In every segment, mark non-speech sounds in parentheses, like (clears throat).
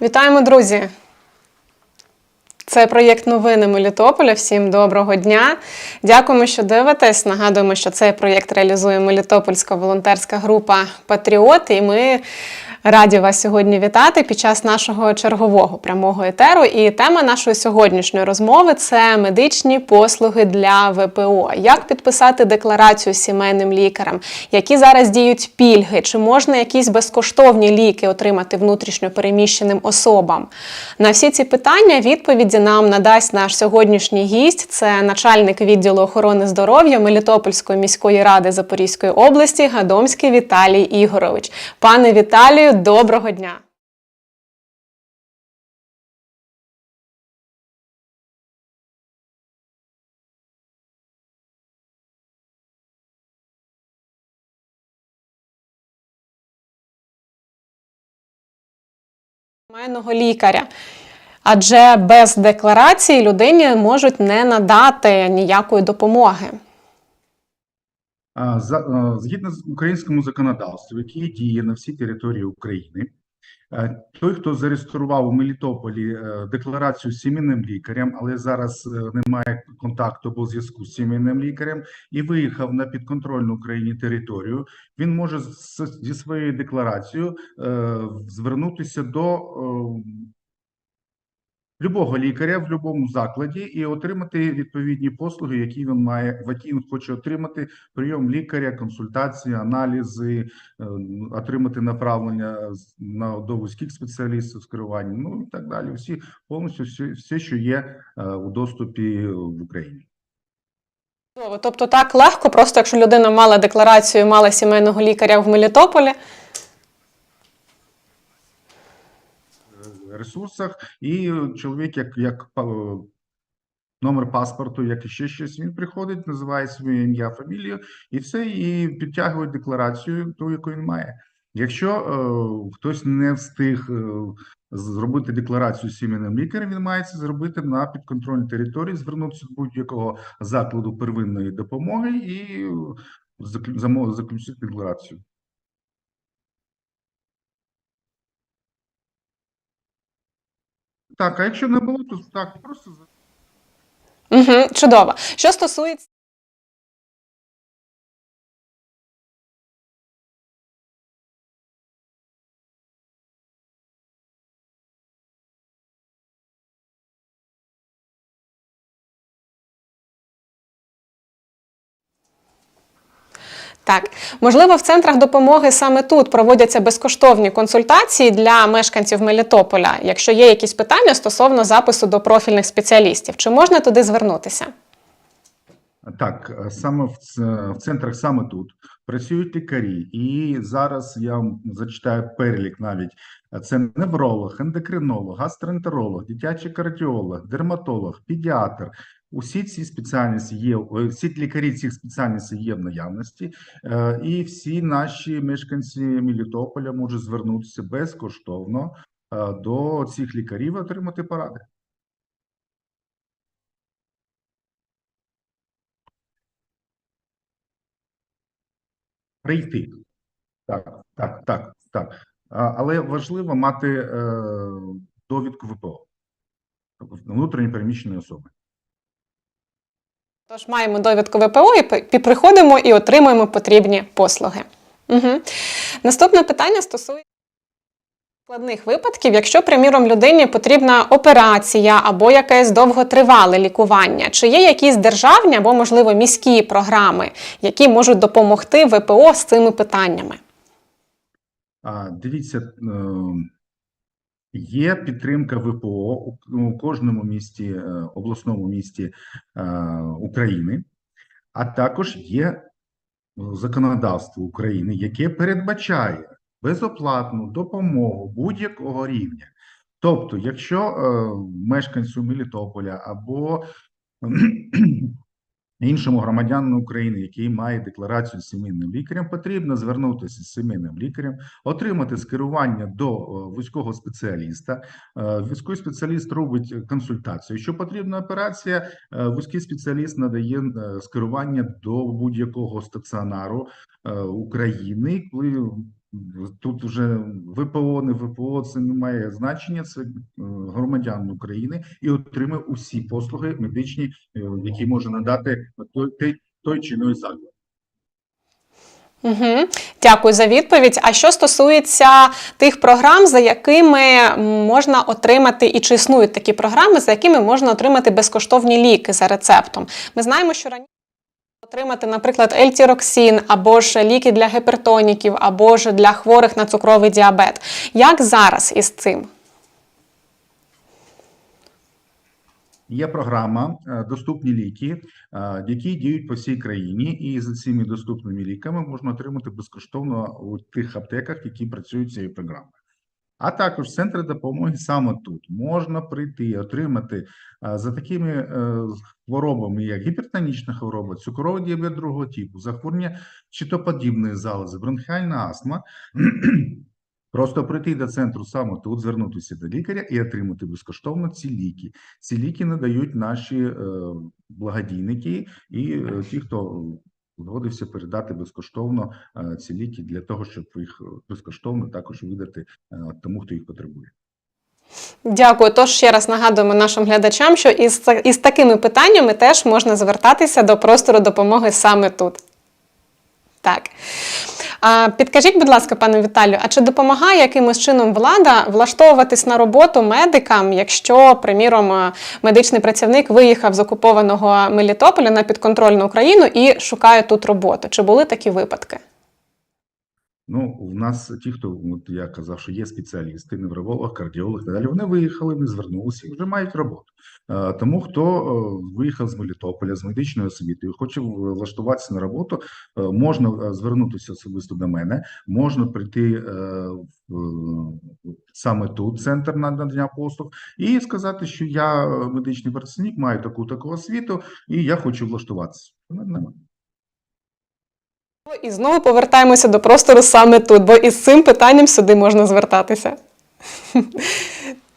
Вітаємо, друзі! Це проєкт новини Мелітополя. Всім доброго дня. Дякуємо, що дивитесь. Нагадуємо, що цей проєкт реалізує Мелітопольська волонтерська група Патріот. І ми раді вас сьогодні вітати під час нашого чергового прямого етеру. І тема нашої сьогоднішньої розмови це медичні послуги для ВПО. Як підписати декларацію сімейним лікарям, які зараз діють пільги, чи можна якісь безкоштовні ліки отримати внутрішньо переміщеним особам? На всі ці питання відповіді нам надасть наш сьогоднішній гість. Це начальник відділу охорони здоров'я Мелітопольської міської ради Запорізької області Гадомський Віталій Ігорович. Пане Віталію, доброго дня! сімейного лікаря. Адже без декларації людині можуть не надати ніякої допомоги. Згідно з українському законодавству, яке діє на всій території України, е, той, хто зареєстрував у Мелітополі е, декларацію з сімейним лікарем, але зараз е, немає контакту або зв'язку з сімейним лікарем, і виїхав на підконтрольну Україні територію, він може зі своєю декларацією звернутися до любого лікаря в будь-якому закладі і отримати відповідні послуги, які він має, які він хоче отримати прийом лікаря, консультації, аналізи, е, отримати направлення на до вузьких спеціалістів скерування, ну і так далі. Всі повністю все, все що є е, у доступі в Україні. Тобто так легко, просто якщо людина мала декларацію, мала сімейного лікаря в Мелітополі. Ресурсах, і чоловік, як, як номер паспорту, як і ще щось, він приходить, називає своє ім'я, фамілію, і все, і підтягує декларацію, ту, яку він має. Якщо е, хтось не встиг е, зробити декларацію сімейним лікарем, він має це зробити на підконтрольній території, звернутися до будь-якого закладу первинної допомоги і е, заключити декларацію. Так, а якщо не було, то так, просто Угу, чудово. Що стосується. Так, можливо, в центрах допомоги саме тут проводяться безкоштовні консультації для мешканців Мелітополя, якщо є якісь питання стосовно запису до профільних спеціалістів. Чи можна туди звернутися? Так, е, саме в, в центрах саме тут працюють лікарі, і зараз я вам зачитаю перелік навіть. Це невролог, ендокринолог, гастроентеролог, дитячий кардіолог, дерматолог, педіатр. Усі ці спеціальності є, е, всі лікарі цих спеціальностей є в наявності, е, і всі наші мешканці Мелітополя можуть звернутися безкоштовно е, до цих лікарів і отримати поради. Прийти. Так, так, так, так. Але важливо мати довідку ВПО внутрішньо переміщеної особи. Тож маємо довідку ВПО і приходимо і отримуємо потрібні послуги. Угу. Наступне питання стосується складних випадків, якщо, приміром, людині потрібна операція або якесь довготривале лікування. Чи є якісь державні або, можливо, міські програми, які можуть допомогти ВПО з цими питаннями? А, дивіться, е, є підтримка ВПО у, кожному місті, е, обласному місті е, України, а також є законодавство України, яке передбачає безоплатну допомогу будь-якого рівня. Тобто, якщо е, мешканцю Мелітополя або іншому громадянину України, який має декларацію з сімейним лікарем, потрібно звернутися з сімейним лікарем, отримати скерування до е, вузького спеціаліста. Е, Вузький спеціаліст робить консультацію. Якщо потрібна операція, е, вузький спеціаліст надає скерування до будь-якого стаціонару України, коли Тут вже ВПО, не ВПО, це не має значення. Це е, громадян України і отримує усі послуги медичні, е, які може надати той, той, чи іной заклад. Угу. Дякую за відповідь. А що стосується тих програм, за якими можна отримати, і чи існують такі програми, за якими можна отримати безкоштовні ліки за рецептом? Ми знаємо, що раніше отримати, наприклад, ельтіроксин, або ж ліки для гіпертоніків, або ж для хворих на цукровий діабет. Як зараз із цим? Є програма е, доступні ліки, е, які діють по всій країні, і за цими доступними ліками можна отримати безкоштовно у тих аптеках, які працюють цією програмою. А також центри допомоги саме тут можна прийти отримати е, за такими е, хворобами, як гіпертонічна хвороба, цукровий діабет другого типу, захворювання щитоподібної залози, бронхіальна астма. (clears throat) Просто прийти до центру саме тут, звернутися до лікаря і отримати безкоштовно ці ліки. Ці ліки надають наші е, благодійники і ті, хто згодився передати безкоштовно е, ці ліки для того, щоб їх безкоштовно також видати е, тому, хто їх потребує. Дякую. Тож ще раз нагадуємо нашим глядачам, що із, із такими питаннями теж можна звертатися до простору допомоги саме тут. Так. А, підкажіть, будь ласка, пане Віталію, а чи допомагає якимось чином влада влаштовуватись на роботу медикам, якщо, приміром, е, медичний працівник виїхав з окупованого Мелітополя на підконтрольну Україну і шукає тут роботу? Чи були такі випадки? Ну, у нас ті, хто от я казав, що є спеціалісти, невролог, кардіолог, далі. Вони виїхали, не звернулися і вже мають роботу. Е, Тому хто е, виїхав з Мелітополя з медичною освітою, хоче влаштуватися на роботу, е, можна звернутися особисто до мене, можна прийти в саме тут, центр надання послуг, і сказати, що я медичний працівник, маю таку таку освіту, і я хочу влаштуватися. Нема. І знову повертаємося до простору саме тут, бо із цим питанням сюди можна звертатися. (laughs)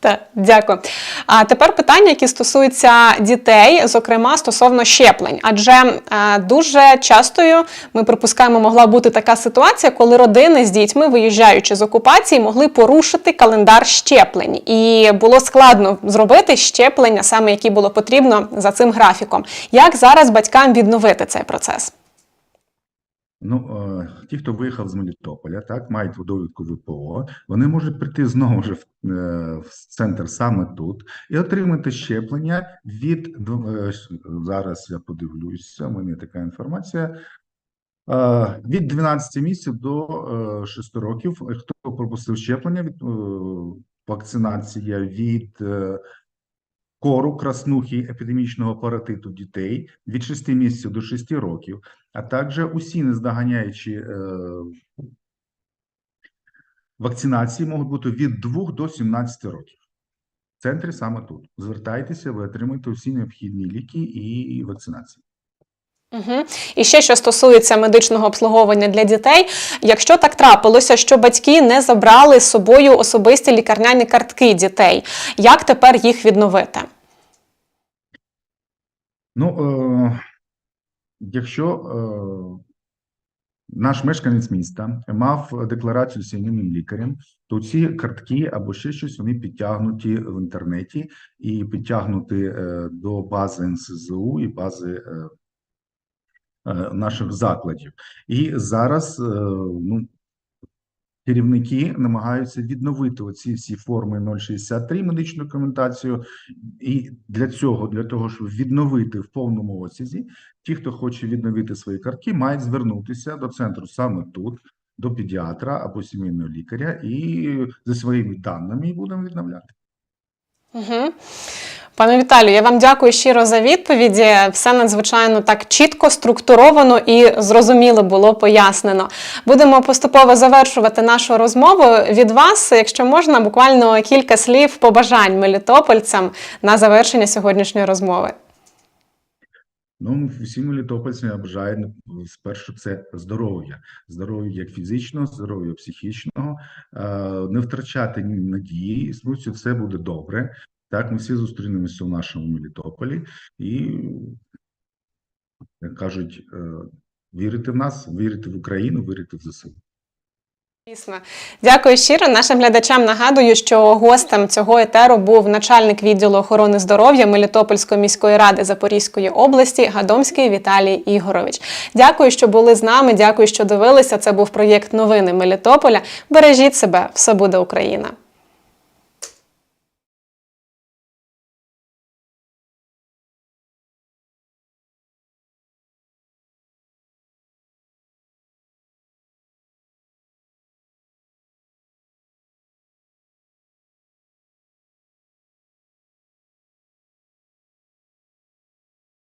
Так, дякую. А тепер питання, які стосуються дітей, зокрема стосовно щеплень. Адже е, дуже частою ми припускаємо, могла бути така ситуація, коли родини з дітьми, виїжджаючи з окупації, могли порушити календар щеплень, і було складно зробити щеплення, саме які було потрібно за цим графіком. Як зараз батькам відновити цей процес? Ну, е, ті, хто виїхав з Мелітополя, так, мають довідку ВПО, вони можуть прийти знову ж в, е, в центр саме тут і отримати щеплення від е, зараз я подивлюся, у мене така інформація. Від 12 місяців до е, 6 років, хто пропустив щеплення від вакцинація від кору, краснухи, епідемічного паратиту дітей від 6 місяців до 6 років, а також усі нездоганяючі е, вакцинації можуть бути від 2 до 17 років. В центрі саме тут. Звертайтеся, ви отримаєте усі необхідні ліки і вакцинації. Угу. І ще що стосується медичного обслуговування для дітей, якщо так трапилося, що батьки не забрали з собою особисті лікарняні картки дітей, як тепер їх відновити? Ну, е, якщо е, наш мешканець міста мав декларацію сімейним лікарем, то ці картки або ще щось вони підтягнуті в інтернеті і підтягнуті е, до бази НСЗУ і бази наших закладів. І зараз ну, керівники намагаються відновити оці всі форми 063 медичну документацію. І для цього, для того, щоб відновити в повному обсязі, ті, хто хоче відновити свої картки, мають звернутися до центру саме тут, до педіатра або сімейного лікаря, і за своїми даними будемо відновляти. Угу. Пане Віталію, я вам дякую щиро за відповіді. Все надзвичайно так чітко, структуровано і зрозуміло було пояснено. Будемо поступово завершувати нашу розмову. Від вас, якщо можна, буквально кілька слів побажань мелітопольцям на завершення сьогоднішньої розмови. Ну, всім мелітопольцям я бажаю ну, спершу це здоров'я, здоров'я як фізичного, здоров'я психічного, е, не втрачати надії, і все буде добре. Так, ми всі зустрінемося в нашому Мелітополі і, як кажуть, е, вірити в нас, вірити в Україну, вірити в ЗСУ. Звісно. Дякую щиро. Нашим глядачам нагадую, що гостем цього етеру був начальник відділу охорони здоров'я Мелітопольської міської ради Запорізької області Гадомський Віталій Ігорович. Дякую, що були з нами. Дякую, що дивилися. Це був проєкт Новини Мелітополя. Бережіть себе, все буде Україна.